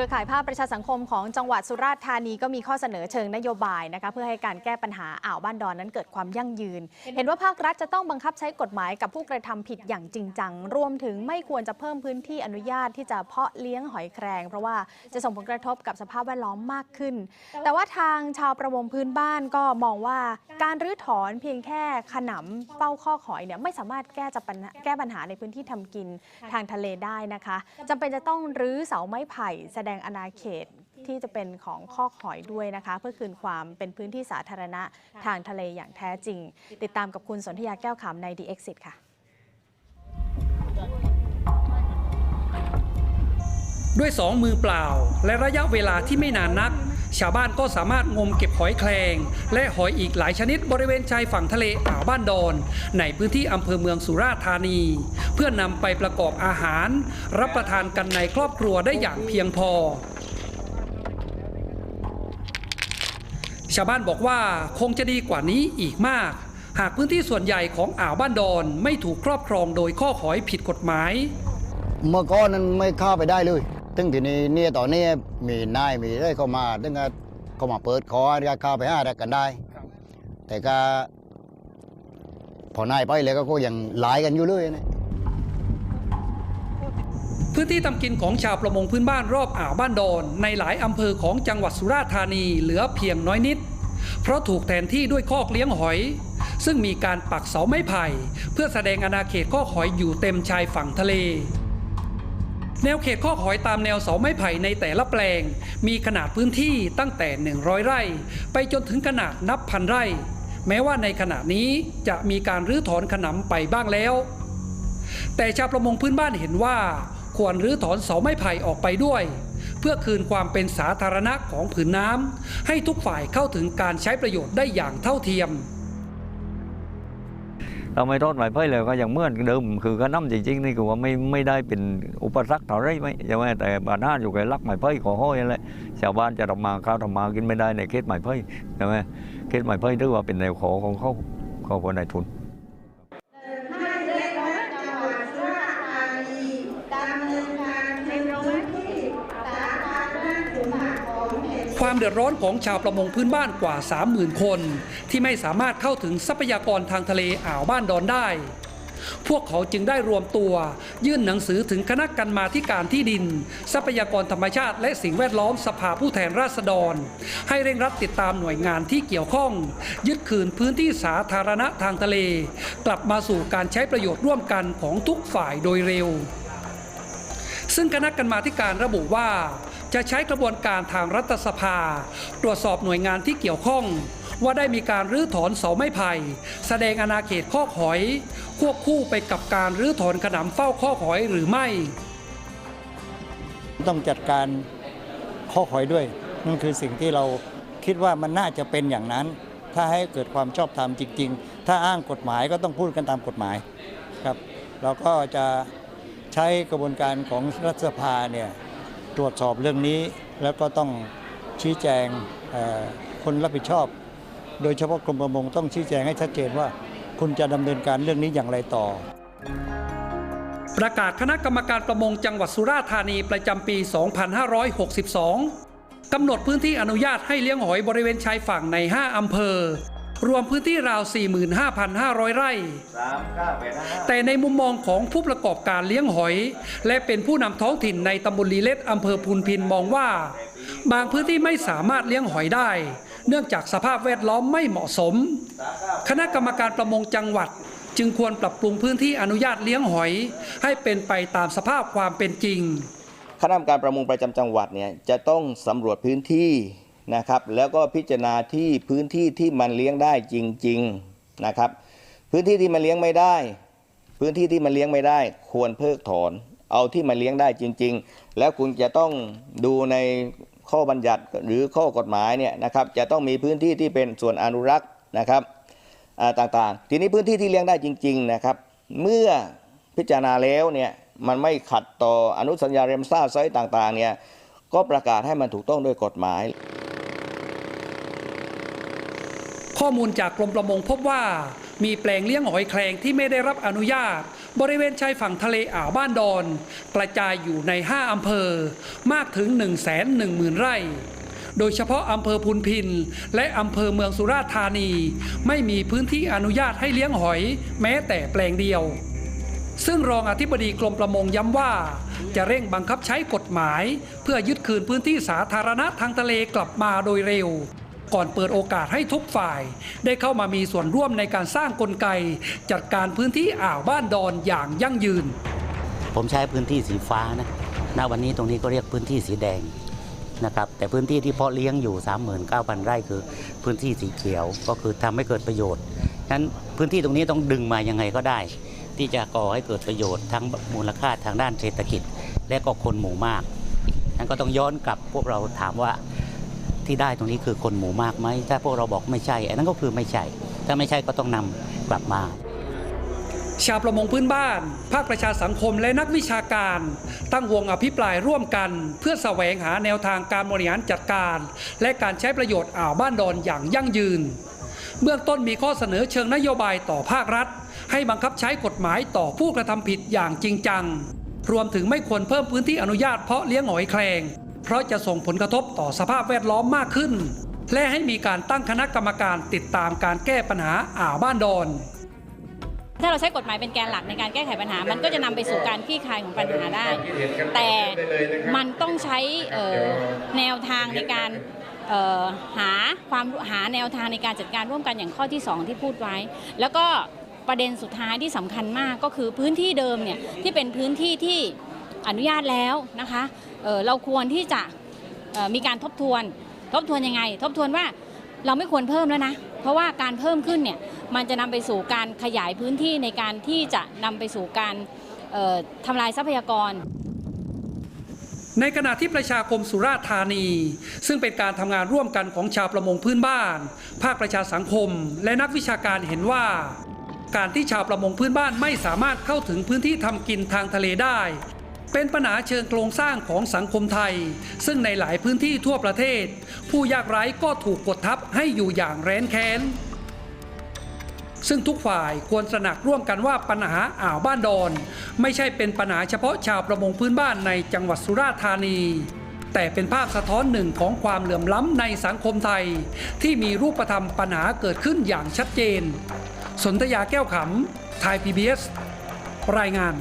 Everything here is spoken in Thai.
รือข่ายภาคประชาสังคมของจังหวัดสุราษฎร์ธานีก็มีข้อเสนอเชิงนโยบายนะคะเพื่อให้การแก้ปัญหาอ่าวบ้านดอนนั้นเกิดความยั่งยืน เห็นว่าภาครัฐจะต้องบังคับใช้กฎหมายกับผู้กระทำผิดอย่างจริงจัง รวมถึงไม่ควรจะเพิ่มพื้นที่อนุญาตที่จะเพาะเลี้ยงหอยแครง เพราะว่าจะส่งผลกระทบกับสภาพแวดล้อมมากขึ้น แต่ว่าทางชาวประมงพื้นบ้านก็มองว่าการรื้อถอนเพียงแค่ขนำเป้าข้อหอยเนี่ยไม่สามารถแก้จะปัญหาแก้ปัญหาในพื้นที่ทำกินทางทะเลได้นะคะจำเป็นจะต้องรื้อเสาไม้ไผ่แสดงอาณาเขตที่จะเป็นของข้อหอยด้วยนะคะ เพื่อคืนความเป็นพื้นที่สาธารณะทางทะเลอย่างแท้จริง ติดตามกับคุณสนธยาแก้วขำใน The Exit ค่ะ ด้วยสองมือเปล่า และระยะเวลาที่ไม่นานนัก ชาวบ้านก็สามารถงมเก็บหอยแครงและหอยอีกหลายชนิดบริเวณชายฝั่งทะเลอ่าวบ้านดอน ในพื้นที่อำเภอเมืองสุราษฎร์ธานี เพื่อนำไปประกอบอาหาร รับประทานกันในครอบครัวได้อย่างเพียงพอชาวบ้านบอกว่าคงจะดีกว่านี้อีกมาก หากพื้นที่ส่วนใหญ่ของอ่าวบ้านดอนไม่ถูกครอบครองโดยข้อหอยผิดกฎหมาย เมื่อก่อนนั้นไม่เข้าไปได้เลย ถึงทีนี้เนี่ยตอนนี้มีนายมีได้เข้ามาถึงก็เข้ามาเปิดคอก็เข้าไปหาได้กันได้แต่ก็พอนายไปเลยก็ยังหลายกันอยู่เลยนะ พื้นที่ทำกินของชาวประมงพื้นบ้านรอบอ่าวบ้านดอน ในหลายอำเภอของจังหวัดสุราษฎร์ธานีเหลือเพียงน้อยนิด เพราะถูกแทนที่ด้วยคอกเลี้ยงหอย ซึ่งมีการปักเสาไม้ไผ่ เพื่อแสดงอาณาเขตคอกหอยอยู่เต็มชายฝั่งทะเล แนวเขตคอหอยตามแนวเสาไม้ไผ่ในแต่ละแปลง มีขนาดพื้นที่ตั้งแต่ 100 ไร่ ไปจนถึงขนาดนับพันไร่ แม้ว่าในขณะนี้จะมีการรื้อถอนขนำไปบ้างแล้ว แต่ชาวประมงพื้นบ้านเห็นว่า ควรรื้อถอนเสาไม้ไผ่ออกไปด้วย เพื่อคืนความเป็นสาธารณะของผืนน้ำให้ทุกฝ่ายเข้าถึงการใช้ประโยชน์ได้อย่างเท่าเทียม เราไม่รอดหมายเพ่เลยก็ยังเมื่อนเดิมคือก็น้ำจริงๆนี่คือว่าไม่ไม่ได้เป็นอุปสรรคเท่าไรไหมใช่ไหมแต่ปัญหาอยู่กับลักหมายเพ่ขอห้อยอะไรชาวบ้านจะทำมาข้าวทำมากินไม่ได้ในเขตหมายเพ่ใช่ไหมเขตหมายเพ่ถือว่าเป็นแนวขอของเขาเขาคนในทุน ความเดือดร้อนของชาวประมงพื้นบ้านกว่า 30,000 คน ที่ไม่สามารถเข้าถึงทรัพยากรทางทะเลอ่าวบ้านดอนได้ พวกเขาจึงได้รวมตัว ยื่นหนังสือถึงคณะกรรมาธิการที่ดิน ทรัพยากรธรรมชาติ และสิ่งแวดล้อมสภาผู้แทนราษฎร ให้เร่งรัดติดตามหน่วยงานที่เกี่ยวข้อง ยึดคืนพื้นที่สาธารณะทางทะเล กลับมาสู่การใช้ประโยชน์ร่วมกันของทุกฝ่ายโดยเร็ว ซึ่งคณะกรรมาธิการระบุว่า จะใช้กระบวนการทางรัฐสภา ตรวจสอบหน่วยงานที่เกี่ยวข้อง ว่าได้มีการรื้อถอนเสาไม้ไผ่แสดงอาณาเขตข้อหอย ควบคู่ไปกับการรื้อถอนขนำเฝ้าข้อหอยหรือไม่ ต้องจัดการข้อหอยด้วย นั่นคือสิ่งที่เราคิดว่ามันน่าจะเป็นอย่างนั้น ถ้าให้เกิดความชอบธรรมจริง ๆ ถ้าอ้างกฎหมายก็ต้องพูดกันตามกฎหมายครับเราก็จะใช้กระบวนการของรัฐสภาเนี่ย ตรวจสอบเรื่องนี้ แล้วก็ต้องชี้แจงคนรับผิดชอบ โดยเฉพาะกรมประมงต้องชี้แจงให้ชัดเจนว่า คุณจะดำเนินการเรื่องนี้อย่างไรต่อ ประกาศคณะกรรมการประมงจังหวัดสุราษฎร์ธานีประจำปี 2562กำหนดพื้นที่อนุญาตให้เลี้ยงหอยบริเวณชายฝั่งใน 5 อำเภอ รวมพื้นที่ราว 45,500 ไร่ แต่ในมุมมองของผู้ประกอบการเลี้ยงหอย และเป็นผู้นำท้องถิ่นในตำบลลีเล็ดอำเภอพูนพินมองว่า บางพื้นที่ไม่สามารถเลี้ยงหอยได้ เนื่องจากสภาพแวดล้อมไม่เหมาะสม คณะกรรมการประมงจังหวัดจึงควรปรับปรุงพื้นที่อนุญาตเลี้ยงหอย ให้เป็นไปตามสภาพความเป็นจริง คณะกรรมการประมงประจำจังหวัดเนี่ยจะต้องสำรวจพื้นที่ นะครับแล้วก็พิจารณาที่พื้นที่ที่มันเลี้ยงได้จริงๆนะครับพื้นที่ที่มันเลี้ยงไม่ได้ พื้นที่ที่มันเลี้ยงไม่ได้ ควรเพิกถอน เอาที่มันเลี้ยงได้จริง ๆ แล้วคุณจะต้องดูในข้อบัญญัติหรือข้อกฎหมายเนี่ยนะครับจะต้องมีพื้นที่ที่เป็นส่วนอนุรักษ์นะครับต่างๆ ทีนี้พื้นที่ที่เลี้ยงได้จริง ๆนะครับ เมื่อพิจารณาแล้วเนี่ยมันไม่ขัดต่ออนุสัญญาเรมซ่าไซต์ต่างๆเนี่ยก็ประกาศให้มันถูกต้องด้วยกฎหมาย ข้อมูลจากกรมประมงพบว่ามีแปลงเลี้ยงหอยแครงที่ไม่ได้รับอนุญาต บริเวณชายฝั่งทะเลอ่าวบ้านดอน กระจายอยู่ใน 5 อำเภอ มากถึง 1 1 0 0 0 0 ไร่ โดยเฉพาะอำเภอพุนพิน และอำเภอเมืองสุราษฎร์ธานี ไม่มีพื้นที่อนุญาตให้เลี้ยงหอย แม้แต่แปลงเดียว ซึ่งรองอธิบดีกรมประมงย้ำว่า จะเร่งบังคับใช้กฎหมาย เพื่อยึดคืนพื้นที่สาธารณะทางทะเลกลับมาโดยเร็ว ก่อนเปิดโอกาสให้ทุกฝ่าย ได้เข้ามามีส่วนร่วมในการสร้างกลไก จัดการพื้นที่อ่าวบ้านดอนอย่างยั่งยืน ผมใช้พื้นที่สีฟ้านะณวันนี้ตรงนี้ก็เรียกพื้นที่สีแดงนะครับแต่พื้นที่ที่เพาะเลี้ยงอยู่ 39,000 ไร่คือพื้นที่สีเขียวก็คือทำให้เกิดประโยชน์ฉะนั้นพื้นที่ตรงนี้ต้องดึงมายังไงก็ได้ ที่จะก่อให้เกิดประโยชน์ทั้งมูลค่าทางด้านเศรษฐกิจ และก็คนหมู่มากนั้นก็ต้องย้อนกลับพวกเราถามว่า ที่ได้ตรงนี้คือคนหมู่มากไหมถ้าพวกเราบอกไม่ใช่อันนั้นก็คือไม่ใช่ ถ้าไม่ใช่ก็ต้องนำกลับมาชาวประมงพื้นบ้าน ภาคประชาสังคมและนักวิชาการ ตั้งวงอภิปรายร่วมกัน เพื่อแสวงหาแนวทางการบริหารจัดการ และการใช้ประโยชน์อ่าวบ้านดอนอย่างยั่งยืน เบื้องต้นมีข้อเสนอเชิงนโยบายต่อภาครัฐ ให้บังคับใช้กฎหมายต่อผู้กระทำผิดอย่างจริงจัง รวมถึงไม่ควรเพิ่มพื้นที่อนุญาตเพาะเลี้ยงหอยแครง เพราะจะส่งผลกระทบต่อสภาพแวดล้อมมากขึ้น และให้มีการตั้งคณะกรรมการติดตามการแก้ปัญหาอ่าวบ้านดอน ถ้าเราใช้กฎหมายเป็นแกนหลักในการแก้ไขปัญหา มันก็จะนำไปสู่การคลี่คลายของปัญหาได้ แต่มันต้องใช้แนวทางในการหาความหาแนวทางในการจัดการร่วมกันอย่างข้อที่ 2 ที่พูดไว้ แล้วก็ประเด็นสุดท้ายที่สำคัญมากก็คือพื้นที่เดิมเนี่ยที่เป็นพื้นที่ที่ อนุญาตแล้วนะคะเเราควรที่จะมีการทบทวน ทบทวนยังไง ทบทวนว่าเราไม่ควรเพิ่มแล้วนะ เพราะว่าการเพิ่มขึ้นเนี่ยมันจะนำไปสู่การขยายพื้นที่ในการที่จะนำไปสู่การเอ่อทำลายทรัพยากร ในขณะที่ประชาคมสุราษฎร์ธานี ซึ่งเป็นการทำงานร่วมกันของชาวประมงพื้นบ้าน ภาคประชาสังคม และนักวิชาการเห็นว่าการที่ชาวประมงพื้นบ้านไม่สามารถเข้าถึงพื้นที่ทำกินทางทะเลได้ เป็นปัญหาเชิงโครงสร้างของสังคมไทย ซึ่งในหลายพื้นที่ทั่วประเทศ ผู้ยากไร้ก็ถูกกดทับให้อยู่อย่างแร้นแค้น ซึ่งทุกฝ่ายควรตระหนักร่วมกันว่าปัญหาอ่าวบ้านดอน ไม่ใช่เป็นปัญหาเฉพาะชาวประมงพื้นบ้านในจังหวัดสุราษฎร์ธานีแต่เป็นภาพสะท้อนหนึ่งของความเหลื่อมล้ำในสังคมไทย ที่มีรูปธรรมปัญหาเกิดขึ้นอย่างชัดเจน สนธยาแก้วขำไทย PBS รายงาน